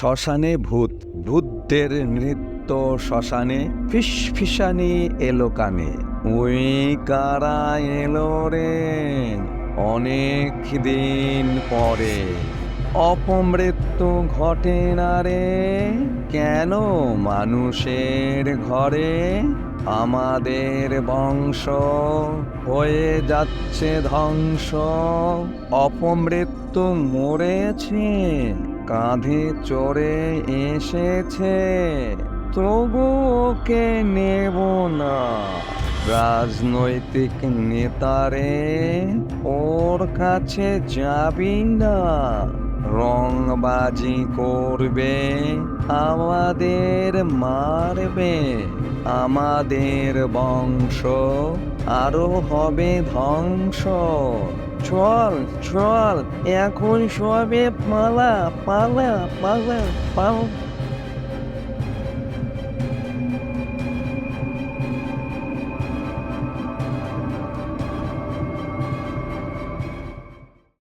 শ্মশানে ভূত, ভূতদের নৃত্য শ্মশানে ফিস ফিসানি এলো কানে। ওই কারা এলো রে? অনেক দিন পরে। অপমৃত্যু ঘটে না রে? কেন মানুষের ঘরে আমাদের বংশ হয়ে যাচ্ছে ধ্বংস? অপমৃত্যু মরেছে কাঁধে চড়ে এসেছে তবু ওকে নেব না। রাজনৈতিক নেতারে ওর কাছে যাবি না। রংবাজি করবে, আমাদের মারবে, আমাদের বংশ, আরও হবে ধ্বংস। চল চল, এখন সবে পালা পালা পালা পালা।